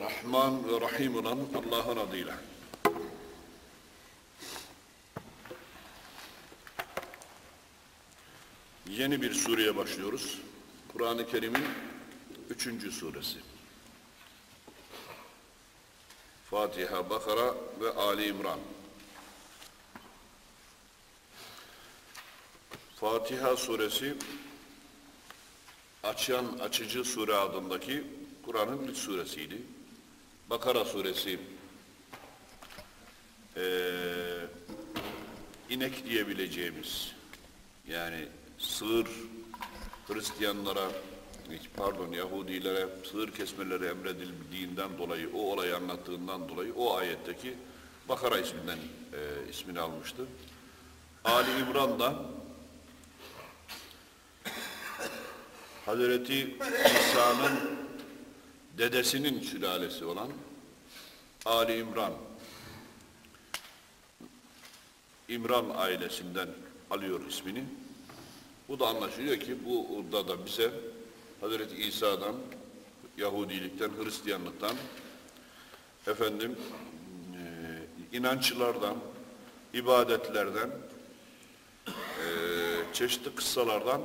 Rahman ve Rahim olan Allah'ın adıyla. Yeni bir sureye başlıyoruz. Kur'an-ı Kerim'in üçüncü suresi. Fatiha, Bakara ve Ali İmran. Fatiha suresi açan açıcı sure adındaki Kur'an'ın ilk suresiydi. Bakara suresi eee inek diyebileceğimiz yani sığır Hristiyanlara pardon Yahudilere sığır kesmeleri emredildiğinden dolayı o olayı anlattığından dolayı o ayetteki Bakara isminden e, ismini almıştı. Ali İmran'da Hazreti İsa'nın dedesinin sülalesi olan Ali İmran İmran ailesinden alıyor ismini. Bu da anlaşılıyor ki bu da da bize Hazreti İsa'dan, Yahudilikten, Hristiyanlıktan, efendim e, inançlardan, ibadetlerden, e, çeşitli kıssalardan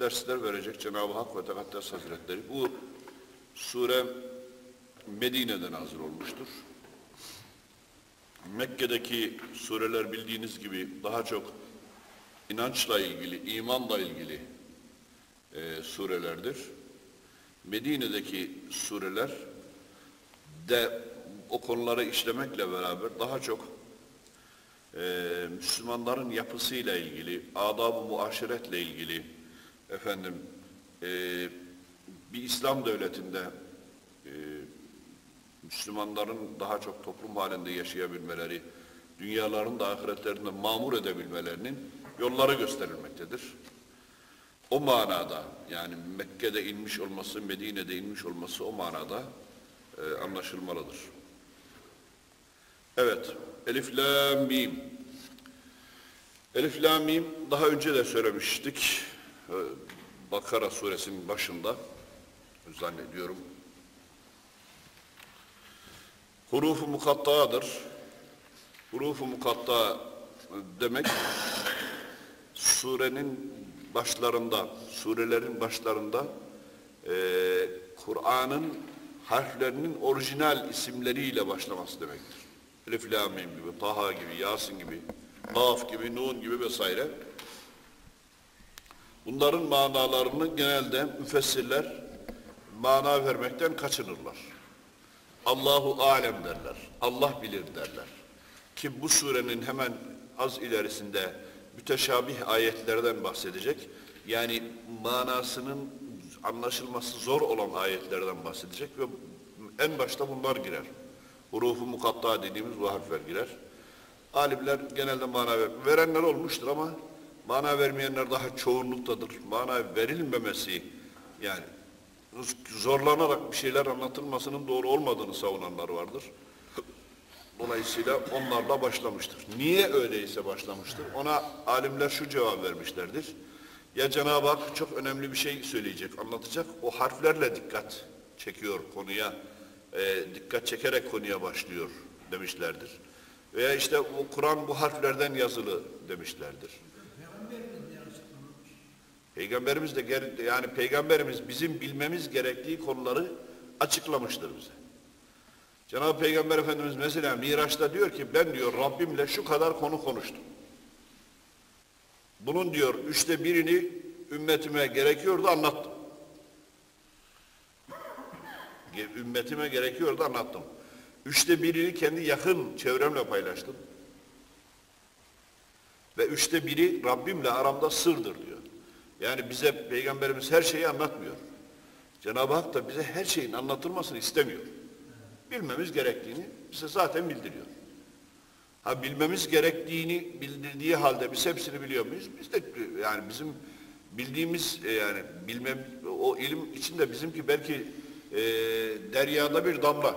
dersler verecek Cenab-ı Hak ve Tekaddes Hazretleri. Bu sure Medine'den hazır olmuştur. Mekke'deki sureler bildiğiniz gibi daha çok inançla ilgili, imanla ilgili e, surelerdir. Medine'deki sureler de o konuları işlemekle beraber daha çok e, Müslümanların yapısıyla ilgili, adab-ı muaşeretle ilgili, efendim e, bir İslam devletinde e, Müslümanların daha çok toplum halinde yaşayabilmeleri, dünyaların da ahiretlerinde mamur edebilmelerinin yolları gösterilmektedir. O manada yani Mekke'de inmiş olması, Medine'de inmiş olması o manada e, anlaşılmalıdır. Evet, Elif La Mim. Elif La Mim daha önce de söylemiştik. E, Bakara suresinin başında zannediyorum. Hurufu mukattadır. Hurufu mukatta demek surenin başlarında, surelerin başlarında e, Kur'an'ın harflerinin orijinal isimleriyle başlaması demektir. Elif, La, Mim gibi, Taha gibi, Yasin gibi, Kaf gibi, Nun gibi vesaire. Bunların manalarını genelde müfessirler mana vermekten kaçınırlar. Allahu alem derler. Allah bilir derler. Ki bu surenin hemen az ilerisinde müteşabih ayetlerden bahsedecek. Yani manasının anlaşılması zor olan ayetlerden bahsedecek ve en başta bunlar girer. Hurufu mukatta dediğimiz bu harfler girer. Alimler genelde mana ver, verenler olmuştur ama mana vermeyenler daha çoğunluktadır. Mana verilmemesi yani zorlanarak bir şeyler anlatılmasının doğru olmadığını savunanlar vardır. Dolayısıyla onlarla başlamıştır. Niye öyleyse başlamıştır? Ona alimler şu cevap vermişlerdir. Ya Cenab-ı Hak çok önemli bir şey söyleyecek, anlatacak. O harflerle dikkat çekiyor konuya, e, dikkat çekerek konuya başlıyor demişlerdir. Veya işte o Kur'an bu harflerden yazılı demişlerdir. Peygamberimiz de yani peygamberimiz bizim bilmemiz gerektiği konuları açıklamıştır bize. Cenab-ı Peygamber Efendimiz mesela Miraç'ta diyor ki ben diyor Rabbimle şu kadar konu konuştum. Bunun diyor üçte birini ümmetime gerekiyordu anlattım. Ümmetime gerekiyordu anlattım. Üçte birini kendi yakın çevremle paylaştım. Ve üçte biri Rabbimle aramda sırdır diyor. Yani bize Peygamberimiz her şeyi anlatmıyor. Cenab-ı Hak da bize her şeyin anlatılmasını istemiyor. Bilmemiz gerektiğini bize zaten bildiriyor. Ha bilmemiz gerektiğini bildirdiği halde biz hepsini biliyor muyuz? Biz de yani bizim bildiğimiz e, yani bilmem o ilim içinde bizimki belki e, deryada bir damla.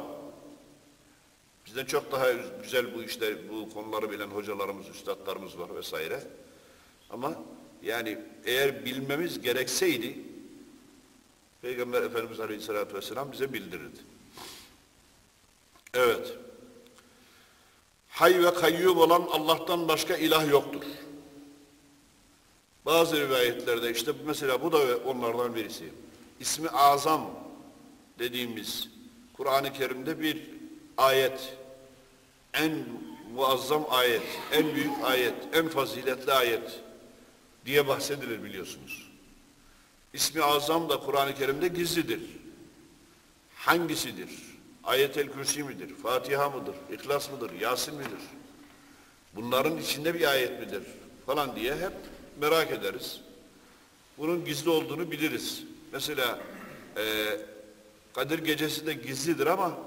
Bizden çok daha güzel bu işte bu konuları bilen hocalarımız, üstadlarımız var vesaire. Ama yani eğer bilmemiz gerekseydi Peygamber Efendimiz Aleyhisselatü Vesselam bize bildirirdi. Evet. Hay ve kayyum olan Allah'tan başka ilah yoktur. Bazı rivayetlerde işte mesela bu da onlardan birisi. İsmi azam dediğimiz Kur'an-ı Kerim'de bir ayet. En muazzam ayet, en büyük ayet, en faziletli ayet diye bahsedilir biliyorsunuz. İsmi azam da Kur'an-ı Kerim'de gizlidir. Hangisidir? Ayet-el Kürsi midir? Fatiha mıdır? İhlas mıdır? Yasin midir? Bunların içinde bir ayet midir? Falan diye hep merak ederiz. Bunun gizli olduğunu biliriz. Mesela e, Kadir Gecesi de gizlidir ama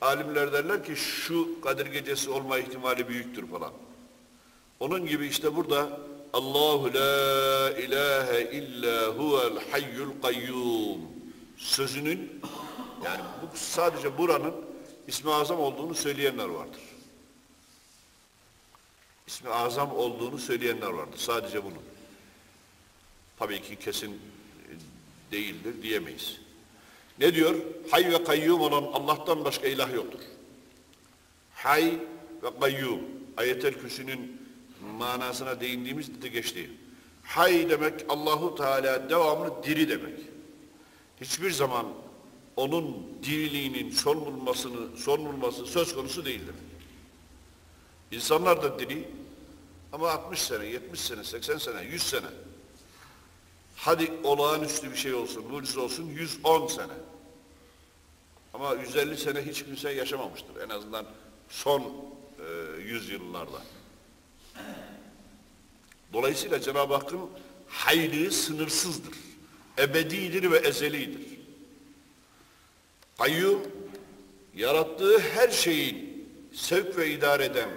alimler derler ki şu Kadir Gecesi olma ihtimali büyüktür falan. Onun gibi işte burada Allahu la ilahe illa huvel hayyul kayyum sözünün yani bu sadece buranın ismi azam olduğunu söyleyenler vardır. İsmi azam olduğunu söyleyenler vardır. Sadece bunun. Tabii ki kesin değildir diyemeyiz. Ne diyor? Hay ve kayyum olan Allah'tan başka ilah yoktur. Hay ve kayyum. Ayet-el Kürsü'nün manasına değindiğimiz de geçti. Hay demek Allahu Teala devamlı diri demek. Hiçbir zaman onun diriliğinin son bulmasını, son bulması söz konusu değildir. İnsanlar da diri ama 60 sene, 70 sene, 80 sene, 100 sene. Hadi olağanüstü bir şey olsun, mucize olsun 110 sene. Ama 150 sene hiç kimse yaşamamıştır. En azından son e, yüzyıllarda. Dolayısıyla Cenab-ı Hakk'ın hayli sınırsızdır. Ebedidir ve ezelidir. Kayyum, yarattığı her şeyin sevk ve idare eden,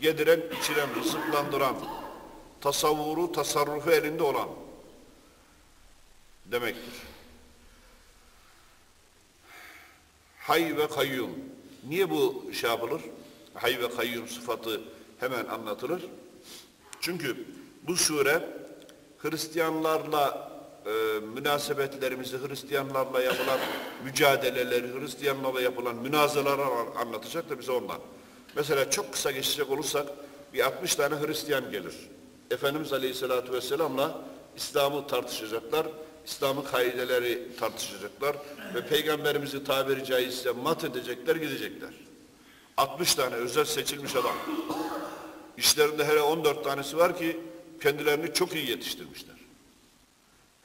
yediren, içiren, rızıklandıran, tasavvuru, tasarrufu elinde olan demektir. Hay ve kayyum. Niye bu şey yapılır? Hay ve kayyum sıfatı hemen anlatılır. Çünkü bu sure Hristiyanlarla e, münasebetlerimizi, Hristiyanlarla yapılan mücadeleleri, Hristiyanlarla yapılan münazaraları anlatacak da bize ondan. Mesela çok kısa geçecek olursak bir 60 tane Hristiyan gelir. Efendimiz Aleyhisselatü Vesselam'la İslam'ı tartışacaklar. İslam'ın kaideleri tartışacaklar ve peygamberimizi tabiri caizse mat edecekler, gidecekler. 60 tane özel seçilmiş adam. İşlerinde hele 14 tanesi var ki kendilerini çok iyi yetiştirmişler.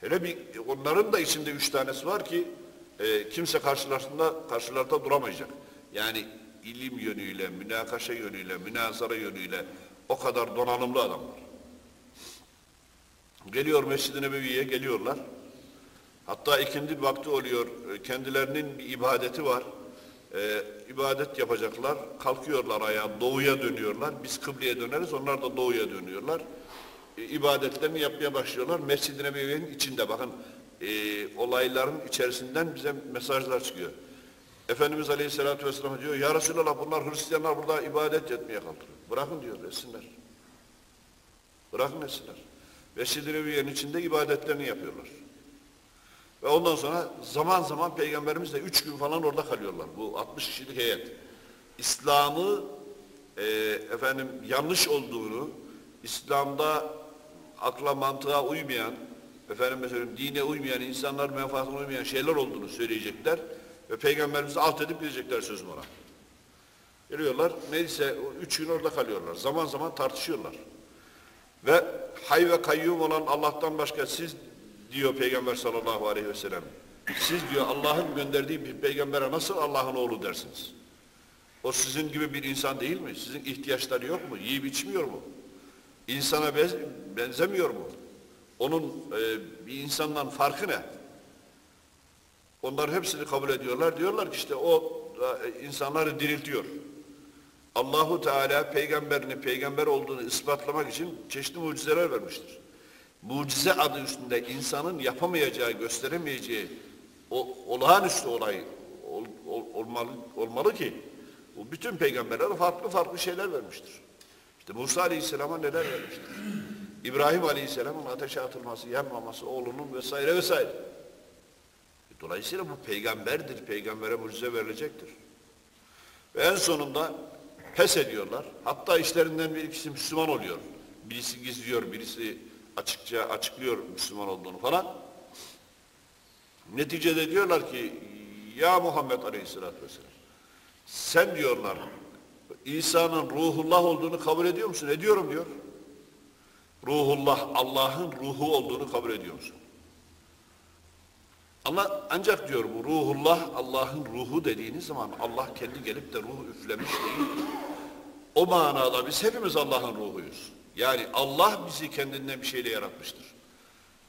Hele bir onların da içinde üç tanesi var ki e, kimse karşılarında karşılarda duramayacak. Yani ilim yönüyle, münakaşa yönüyle, münazara yönüyle o kadar donanımlı adamlar. Geliyor Mescid-i Nebevi'ye geliyorlar. Hatta ikindi vakti oluyor. e, Kendilerinin bir ibadeti var. Ee, ibadet yapacaklar. Kalkıyorlar ayağa, doğuya dönüyorlar. Biz kıbleye döneriz, onlar da doğuya dönüyorlar. E, ibadetlerini yapmaya başlıyorlar. Mescid-i Nebevi'nin içinde bakın e, olayların içerisinden bize mesajlar çıkıyor. Efendimiz Aleyhisselatü Vesselam diyor, Ya Resulallah bunlar Hristiyanlar burada ibadet etmeye kalkıyor. Bırakın diyor, etsinler. Bırakın etsinler. Mescid-i Nebevi'nin içinde ibadetlerini yapıyorlar. Ve ondan sonra zaman zaman Peygamberimiz de üç gün falan orada kalıyorlar. Bu 60 kişilik heyet. İslam'ı e, efendim yanlış olduğunu, İslam'da akla mantığa uymayan, efendim mesela dine uymayan, insanlar menfaatine uymayan şeyler olduğunu söyleyecekler ve Peygamberimizi alt edip gidecekler sözüm ona. Geliyorlar, neyse üç gün orada kalıyorlar. Zaman zaman tartışıyorlar. Ve hay ve kayyum olan Allah'tan başka siz diyor Peygamber sallallahu aleyhi ve sellem. Siz diyor Allah'ın gönderdiği bir peygambere nasıl Allah'ın oğlu dersiniz? O sizin gibi bir insan değil mi? Sizin ihtiyaçları yok mu? Yiyip içmiyor mu? İnsana benzemiyor mu? Onun e, bir insandan farkı ne? Onlar hepsini kabul ediyorlar. Diyorlar ki işte o e, insanları diriltiyor. Allahu Teala peygamberini peygamber olduğunu ispatlamak için çeşitli mucizeler vermiştir. Mucize adı üstünde insanın yapamayacağı, gösteremeyeceği o olağanüstü olay ol, ol, olmalı, olmalı ki bu bütün peygamberlere farklı farklı şeyler vermiştir. İşte Musa Aleyhisselam'a neler vermiştir? İbrahim Aleyhisselam'ın ateşe atılması, yanmaması, oğlunun vesaire vesaire. Dolayısıyla bu peygamberdir, peygambere mucize verilecektir. Ve en sonunda pes ediyorlar. Hatta işlerinden bir ikisi Müslüman oluyor. Birisi gizliyor, birisi açıkça açıklıyor Müslüman olduğunu falan. Neticede diyorlar ki ya Muhammed Aleyhisselatü Vesselam sen diyorlar İsa'nın ruhullah olduğunu kabul ediyor musun? Ediyorum diyor. Ruhullah, Allah'ın ruhu olduğunu kabul ediyor musun? Ama ancak diyor bu ruhullah, Allah'ın ruhu dediğiniz zaman Allah kendi gelip de ruhu üflemiş değil. O manada biz hepimiz Allah'ın ruhuyuz. Yani Allah bizi kendinden bir şeyle yaratmıştır.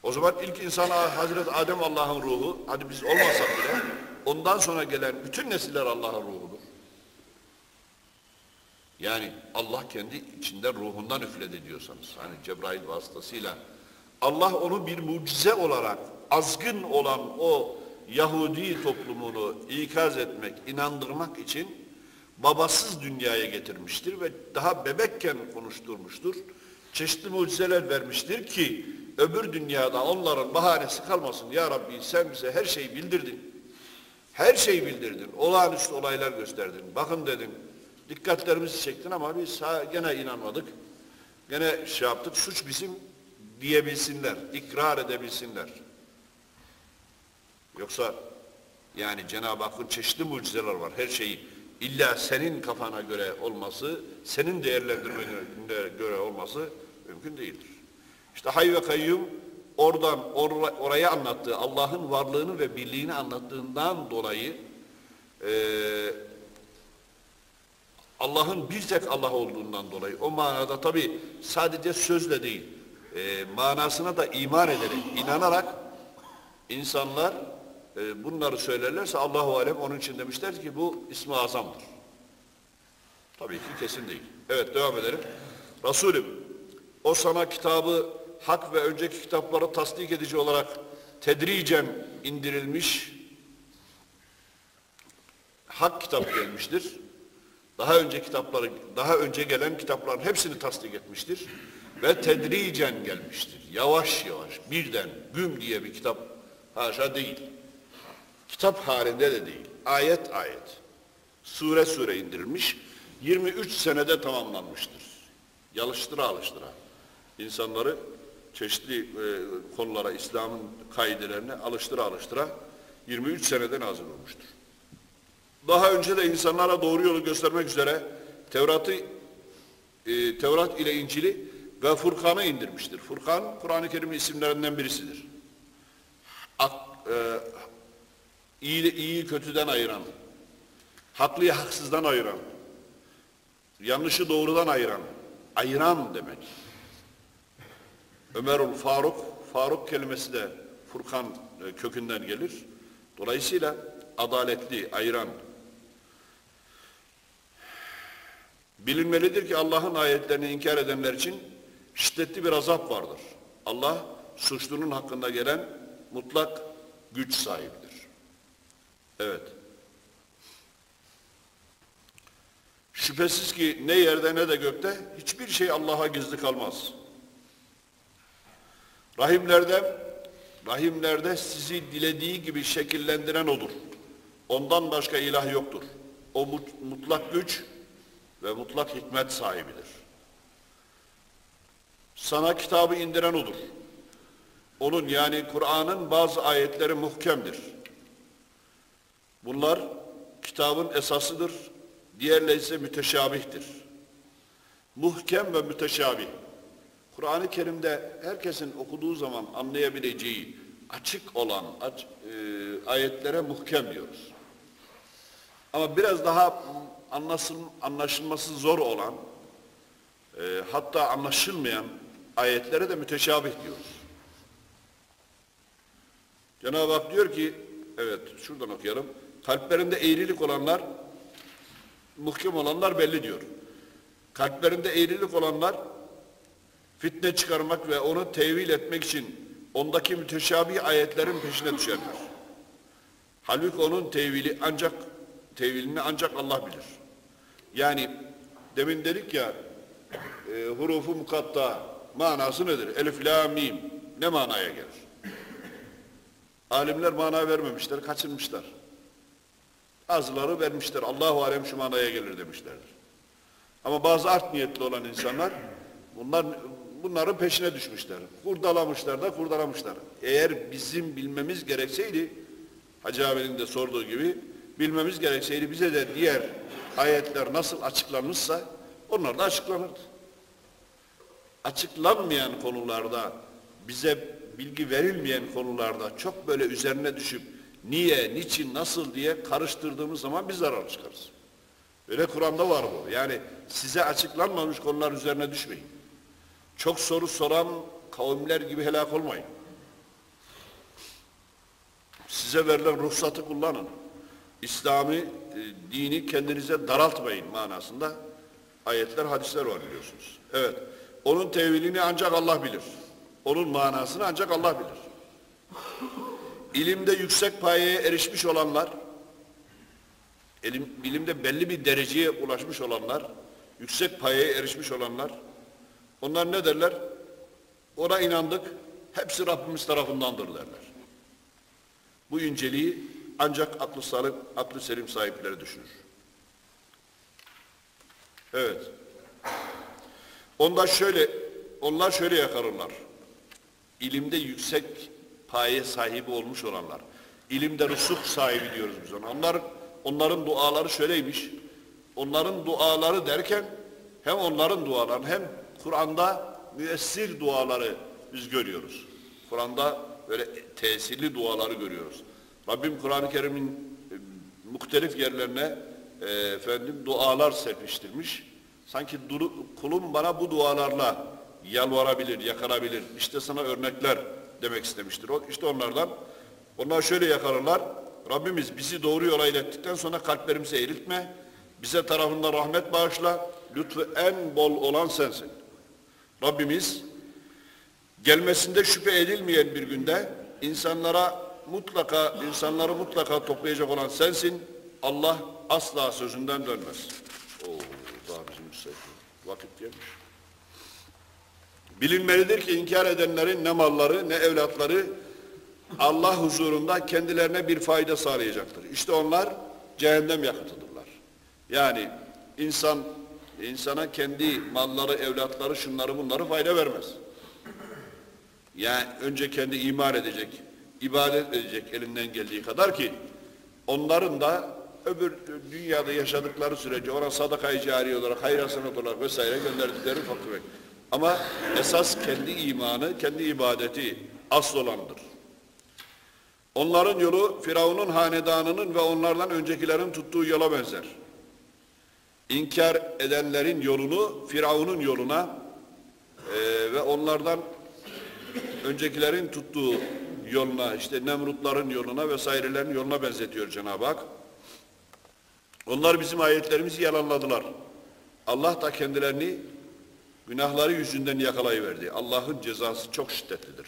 O zaman ilk insana Hazreti Adem Allah'ın ruhu, hadi biz olmasak bile ondan sonra gelen bütün nesiller Allah'ın ruhudur. Yani Allah kendi içinden ruhundan üfledi diyorsanız. Hani Cebrail vasıtasıyla Allah onu bir mucize olarak azgın olan o Yahudi toplumunu ikaz etmek, inandırmak için babasız dünyaya getirmiştir ve daha bebekken konuşturmuştur. Çeşitli mucizeler vermiştir ki öbür dünyada onların bahanesi kalmasın. Ya Rabbi sen bize her şeyi bildirdin. Her şeyi bildirdin. Olağanüstü olaylar gösterdin. Bakın dedin. Dikkatlerimizi çektin ama biz gene inanmadık. Gene şey yaptık. Suç bizim diyebilsinler. ikrar edebilsinler. Yoksa yani Cenab-ı Hakk'ın çeşitli mucizeler var. Her şeyi illa senin kafana göre olması, senin değerlendirmene göre olması mümkün değildir. İşte hay ve kayyum oradan or oraya anlattığı Allah'ın varlığını ve birliğini anlattığından dolayı e, Allah'ın bir tek Allah olduğundan dolayı o manada tabi sadece sözle değil e, manasına da iman ederek, inanarak insanlar e, bunları söylerlerse Allahu Alem onun için demişler ki bu ismi azamdır. Tabii ki kesin değil. Evet devam edelim. Resulüm o sana kitabı hak ve önceki kitapları tasdik edici olarak tedricen indirilmiş hak kitap gelmiştir. Daha önce kitapları, daha önce gelen kitapların hepsini tasdik etmiştir. Ve tedricen gelmiştir. Yavaş yavaş, birden, güm diye bir kitap haşa değil. Kitap halinde de değil. Ayet ayet. Sure sure indirilmiş. 23 senede tamamlanmıştır. Yalıştıra alıştıra. İnsanları çeşitli e, konulara, İslam'ın kaidelerine alıştıra alıştıra 23 senede nazil olmuştur. Daha önce de insanlara doğru yolu göstermek üzere Tevrat'ı e, Tevrat ile İncil'i ve Furkan'ı indirmiştir. Furkan, Kur'an-ı Kerim'in isimlerinden birisidir. Ak, e, iyi, iyi kötüden ayıran, haklıyı haksızdan ayıran, yanlışı doğrudan ayıran, ayıran demek. Ömerul Faruk, Faruk kelimesi de Furkan e, kökünden gelir. Dolayısıyla adaletli, ayıran. Bilinmelidir ki Allah'ın ayetlerini inkar edenler için şiddetli bir azap vardır. Allah suçlunun hakkında gelen mutlak güç sahibidir. Evet. Şüphesiz ki ne yerde ne de gökte hiçbir şey Allah'a gizli kalmaz. Rahimlerde rahimlerde sizi dilediği gibi şekillendiren odur. Ondan başka ilah yoktur. O mutlak güç ve mutlak hikmet sahibidir. Sana kitabı indiren odur. Onun yani Kur'an'ın bazı ayetleri muhkemdir. Bunlar kitabın esasıdır. Diğerleri ise müteşabihtir. Muhkem ve müteşabih. Kur'an-ı Kerim'de herkesin okuduğu zaman anlayabileceği açık olan aç, e, ayetlere muhkem diyoruz. Ama biraz daha anlasın, anlaşılması zor olan e, hatta anlaşılmayan ayetlere de müteşabih diyoruz. Cenab-ı Hak diyor ki evet şuradan okuyalım. Kalplerinde eğrilik olanlar muhkem olanlar belli diyor. Kalplerinde eğrilik olanlar fitne çıkarmak ve onu tevil etmek için ondaki müteşabih ayetlerin peşine düşerler. Halbuki onun tevili ancak tevilini ancak Allah bilir. Yani demin dedik ya e, hurufu mukatta manası nedir? Elif, la, mim ne manaya gelir? Alimler mana vermemişler, kaçırmışlar. Bazıları vermişler. Allahu alem şu manaya gelir demişlerdir. Ama bazı art niyetli olan insanlar bunlar bunların peşine düşmüşler. Kurdalamışlar da kurdalamışlar. Eğer bizim bilmemiz gerekseydi Hacı abinin de sorduğu gibi bilmemiz gerekseydi bize de diğer ayetler nasıl açıklanmışsa onlar da açıklanırdı. Açıklanmayan konularda bize bilgi verilmeyen konularda çok böyle üzerine düşüp niye, niçin, nasıl diye karıştırdığımız zaman biz zarar çıkarız. Öyle Kur'an'da var bu. Yani size açıklanmamış konular üzerine düşmeyin. Çok soru soran kavimler gibi helak olmayın. Size verilen ruhsatı kullanın. İslami e, dini kendinize daraltmayın manasında ayetler, hadisler var biliyorsunuz. Evet. Onun tevilini ancak Allah bilir. Onun manasını ancak Allah bilir. İlimde yüksek payeye erişmiş olanlar, elim, bilimde belli bir dereceye ulaşmış olanlar, yüksek payeye erişmiş olanlar, onlar ne derler? Ona inandık, hepsi Rabbimiz tarafındandır derler. Bu inceliği ancak aklı salim, aklı selim sahipleri düşünür. Evet. Onlar şöyle, onlar şöyle yakarırlar. İlimde yüksek paye sahibi olmuş olanlar. İlimde rusuh sahibi diyoruz biz ona. Onlar, onların duaları şöyleymiş. Onların duaları derken hem onların duaları hem Kur'an'da müessir duaları biz görüyoruz. Kur'an'da böyle tesirli duaları görüyoruz. Rabbim Kur'an-ı Kerim'in e, muhtelif yerlerine e, efendim dualar serpiştirmiş. Sanki duru, kulum bana bu dualarla yalvarabilir, yakarabilir. İşte sana örnekler demek istemiştir. İşte onlardan. Onlar şöyle yakarırlar. Rabbimiz bizi doğru yola ilettikten sonra kalplerimizi eğiltme. Bize tarafından rahmet bağışla. Lütfu en bol olan sensin. Rabbimiz gelmesinde şüphe edilmeyen bir günde insanlara mutlaka insanları mutlaka toplayacak olan sensin. Allah asla sözünden dönmez. Oo, daha bizim müsait. Vakit gelmiş. Bilinmelidir ki inkar edenlerin ne malları ne evlatları Allah huzurunda kendilerine bir fayda sağlayacaktır. İşte onlar cehennem yakıtıdırlar. Yani insan insana kendi malları, evlatları, şunları bunları fayda vermez. Yani önce kendi iman edecek, ibadet edecek elinden geldiği kadar ki onların da öbür dünyada yaşadıkları sürece ona sadaka-i cari olarak, hayır sanat olarak vesaire gönderdikleri fakir. Ama esas kendi imanı, kendi ibadeti asıl olandır. Onların yolu Firavun'un hanedanının ve onlardan öncekilerin tuttuğu yola benzer. İnkar edenlerin yolunu Firavun'un yoluna e, ve onlardan öncekilerin tuttuğu yoluna, işte Nemrutların yoluna vesairelerin yoluna benzetiyor Cenab-ı Hak. Onlar bizim ayetlerimizi yalanladılar. Allah da kendilerini günahları yüzünden yakalayıverdi. Allah'ın cezası çok şiddetlidir.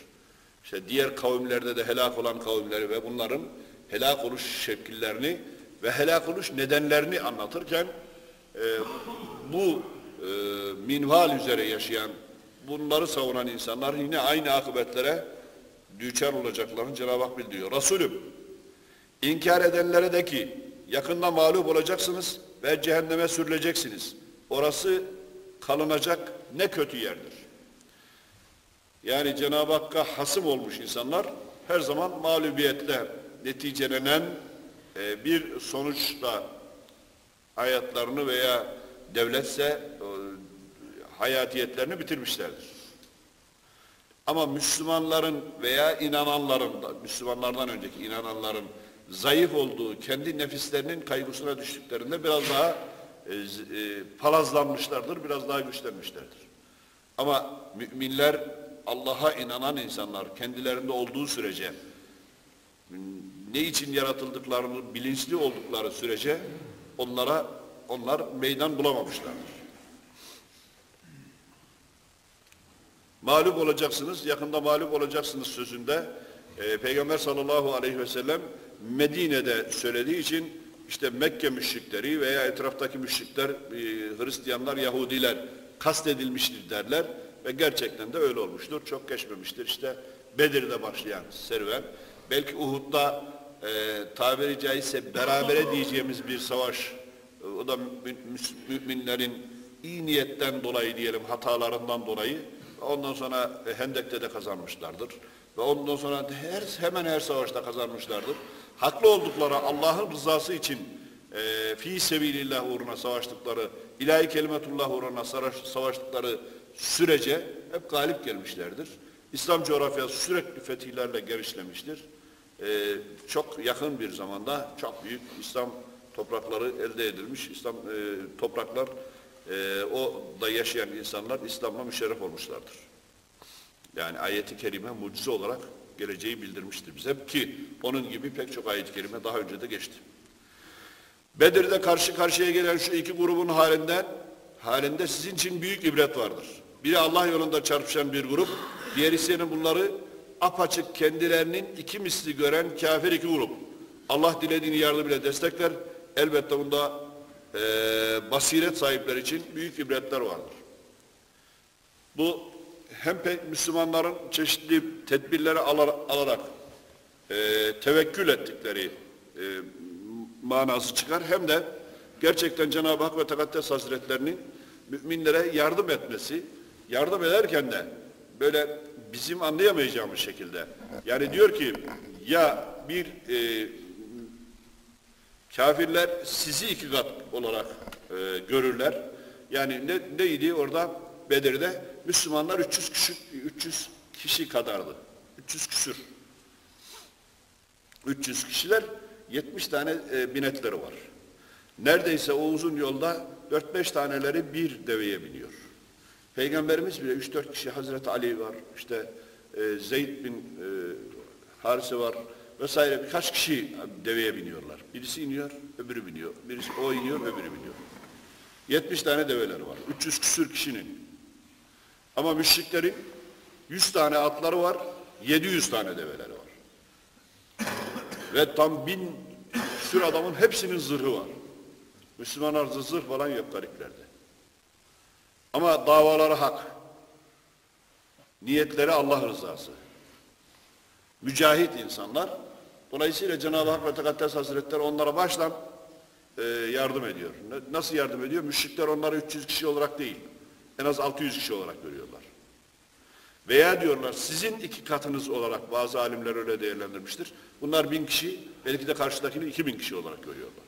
İşte diğer kavimlerde de helak olan kavimleri ve bunların helak oluş şekillerini ve helak oluş nedenlerini anlatırken e, bu e, minval üzere yaşayan bunları savunan insanlar yine aynı akıbetlere düçar olacaklarını Cenab-ı Hak bildiriyor. Resulüm inkar edenlere de ki yakında mağlup olacaksınız ve cehenneme sürüleceksiniz. Orası kalınacak ne kötü yerdir. Yani Cenab-ı Hakk'a hasım olmuş insanlar her zaman mağlubiyetle neticelenen e, bir sonuçla hayatlarını veya devletse e, hayatiyetlerini bitirmişlerdir. Ama Müslümanların veya inananların da, Müslümanlardan önceki inananların zayıf olduğu, kendi nefislerinin kaygısına düştüklerinde biraz daha e, e, palazlanmışlardır, biraz daha güçlenmişlerdir. Ama müminler, Allah'a inanan insanlar kendilerinde olduğu sürece, ne için yaratıldıklarını bilinçli oldukları sürece onlara onlar meydan bulamamışlardır. Mağlup olacaksınız, yakında mağlup olacaksınız sözünde e, Peygamber sallallahu aleyhi ve sellem Medine'de söylediği için işte Mekke müşrikleri veya etraftaki müşrikler, e, Hristiyanlar, Yahudiler kastedilmiştir derler ve gerçekten de öyle olmuştur. Çok geçmemiştir. İşte Bedir'de başlayan serüven, belki Uhud'da e, tabiri caizse berabere diyeceğimiz bir savaş. E, o da mü- mü- müminlerin iyi niyetten dolayı diyelim hatalarından dolayı ondan sonra e, Hendek'te de kazanmışlardır. Ve ondan sonra her, hemen her savaşta kazanmışlardır. Haklı oldukları Allah'ın rızası için e, fi sebilillah uğruna savaştıkları, ilahi kelimetullah uğruna savaş- savaştıkları sürece hep galip gelmişlerdir. İslam coğrafyası sürekli fetihlerle genişlemiştir. E, çok yakın bir zamanda çok büyük İslam toprakları elde edilmiş. İslam e, topraklar, e, o da yaşayan insanlar İslam'la müşerref olmuşlardır. Yani ayeti kerime mucize olarak geleceği bildirmiştir bize ki onun gibi pek çok ayet-i kerime daha önce de geçti. Bedir'de karşı karşıya gelen şu iki grubun halinden halinde sizin için büyük ibret vardır. Biri Allah yolunda çarpışan bir grup, diğeri senin bunları apaçık kendilerinin iki misli gören kafir iki grup. Allah dilediğini yardım ile destekler. Elbette bunda eee, basiret sahipleri için büyük ibretler vardır. Bu hem Müslümanların çeşitli tedbirleri alar- alarak e, tevekkül ettikleri e, manası çıkar. Hem de gerçekten Cenab-ı Hak ve Tekaddes Hazretlerinin müminlere yardım etmesi, yardım ederken de böyle bizim anlayamayacağımız şekilde. Yani diyor ki ya bir e, kafirler sizi iki kat olarak e, görürler. Yani ne, neydi orada Bedir'de? Müslümanlar 300 kişi, 300 kişi kadardı. 300 küsür. 300 kişiler 70 tane e, binetleri var. Neredeyse o uzun yolda 4-5 taneleri bir deveye biniyor. Peygamberimiz bile 3-4 kişi Hazreti Ali var, işte e, Zeyd bin e, Harise var vesaire birkaç kişi deveye biniyorlar. Birisi iniyor, öbürü biniyor. Birisi o iniyor, öbürü biniyor. 70 tane develeri var. 300 küsür kişinin. Ama müşriklerin 100 tane atları var, 700 tane develeri var. Ve tam bin küsür adamın hepsinin zırhı var. Müslümanlarda zırh falan yok gariplerde. Ama davaları hak. Niyetleri Allah rızası. Mücahit insanlar. Dolayısıyla Cenab-ı Hak ve Tekaddes Hazretleri onlara baştan e, yardım ediyor. Nasıl yardım ediyor? Müşrikler onları 300 kişi olarak değil, en az 600 kişi olarak görüyorlar. Veya diyorlar sizin iki katınız olarak bazı alimler öyle değerlendirmiştir. Bunlar bin kişi, belki de karşıdakini iki bin kişi olarak görüyorlar.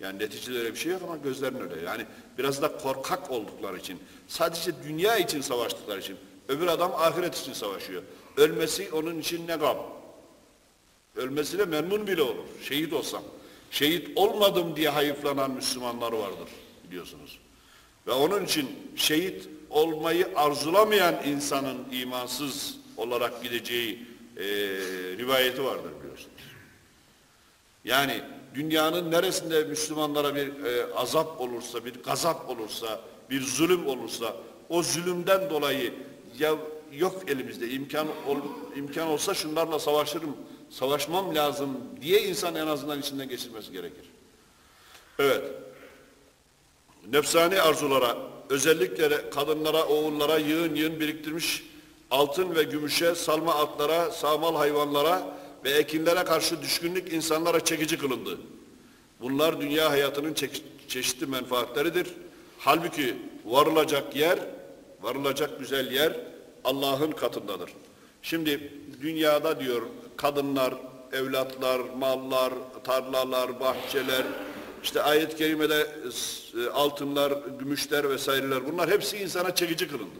Yani neticede öyle bir şey yok ama gözlerin öyle. Yani biraz da korkak oldukları için, sadece dünya için savaştıkları için, öbür adam ahiret için savaşıyor. Ölmesi onun için ne gam? Ölmesine memnun bile olur. Şehit olsam. Şehit olmadım diye hayıflanan Müslümanlar vardır biliyorsunuz. Ve onun için şehit olmayı arzulamayan insanın imansız olarak gideceği eee, rivayeti vardır biliyorsunuz. Yani dünyanın neresinde Müslümanlara bir e, azap olursa, bir gazap olursa, bir zulüm olursa, o zulümden dolayı ya yok elimizde imkan ol, imkan olsa şunlarla savaşırım, savaşmam lazım diye insan en azından içinden geçirmesi gerekir. Evet. Nefsani arzulara, özellikle kadınlara, oğullara yığın yığın biriktirmiş altın ve gümüşe, salma atlara, sağmal hayvanlara ve ekinlere karşı düşkünlük insanlara çekici kılındı. Bunlar dünya hayatının çe- çeşitli menfaatleridir. Halbuki varılacak yer, varılacak güzel yer Allah'ın katındadır. Şimdi dünyada diyor kadınlar, evlatlar, mallar, tarlalar, bahçeler, işte ayet-i kerimede e, altınlar, gümüşler vesaireler bunlar hepsi insana çekici kılındı.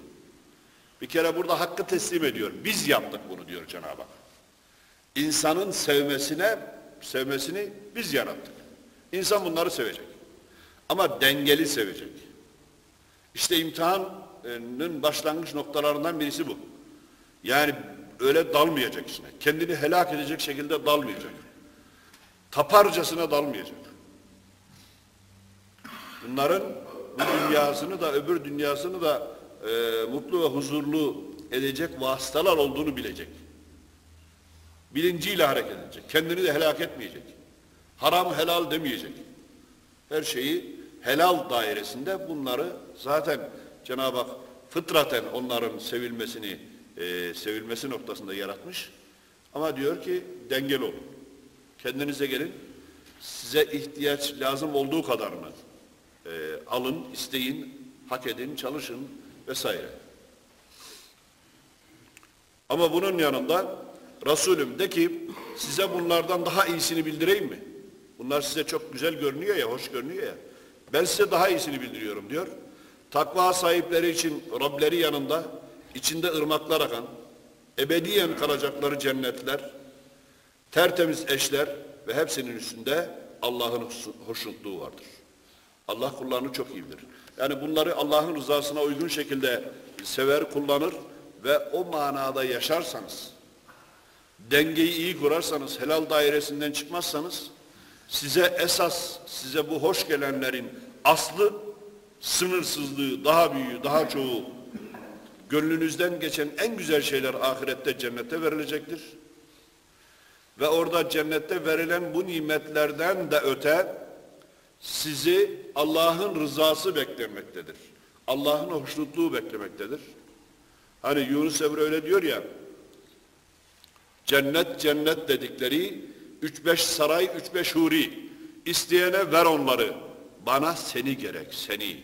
Bir kere burada hakkı teslim ediyor. Biz yaptık bunu diyor Cenab-ı Hak. İnsanın sevmesine, sevmesini biz yarattık. İnsan bunları sevecek. Ama dengeli sevecek. İşte imtihanın başlangıç noktalarından birisi bu. Yani öyle dalmayacak içine. Kendini helak edecek şekilde dalmayacak. Taparcasına dalmayacak. Bunların bu dünyasını da öbür dünyasını da e, mutlu ve huzurlu edecek vasıtalar olduğunu bilecek. Bilinciyle hareket edecek. Kendini de helak etmeyecek. Haram helal demeyecek. Her şeyi helal dairesinde bunları zaten Cenab-ı Hak fıtraten onların sevilmesini e, sevilmesi noktasında yaratmış. Ama diyor ki dengeli olun. Kendinize gelin. Size ihtiyaç lazım olduğu kadarını e, alın, isteyin, hak edin, çalışın vesaire. Ama bunun yanında Resulüm de ki size bunlardan daha iyisini bildireyim mi? Bunlar size çok güzel görünüyor ya, hoş görünüyor ya. Ben size daha iyisini bildiriyorum diyor. Takva sahipleri için Rableri yanında, içinde ırmaklar akan, ebediyen kalacakları cennetler, tertemiz eşler ve hepsinin üstünde Allah'ın hoşnutluğu vardır. Allah kullarını çok iyi bilir. Yani bunları Allah'ın rızasına uygun şekilde sever, kullanır ve o manada yaşarsanız, dengeyi iyi kurarsanız, helal dairesinden çıkmazsanız, size esas, size bu hoş gelenlerin aslı, sınırsızlığı, daha büyüğü, daha çoğu, gönlünüzden geçen en güzel şeyler ahirette cennette verilecektir. Ve orada cennette verilen bu nimetlerden de öte, sizi Allah'ın rızası beklemektedir. Allah'ın hoşnutluğu beklemektedir. Hani Yunus Emre öyle diyor ya, cennet cennet dedikleri üç beş saray, üç beş huri, isteyene ver onları, bana seni gerek, seni.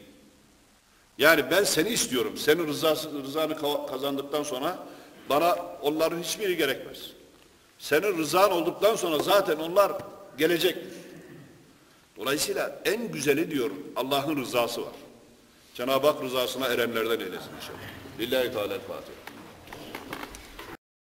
Yani ben seni istiyorum, senin rızası, rızanı kazandıktan sonra bana onların hiçbiri gerekmez. Senin rızan olduktan sonra zaten onlar gelecektir. Dolayısıyla en güzeli diyor Allah'ın rızası var. Cenab-ı Hak rızasına erenlerden eylesin inşallah. Lillahi Teala Fatiha.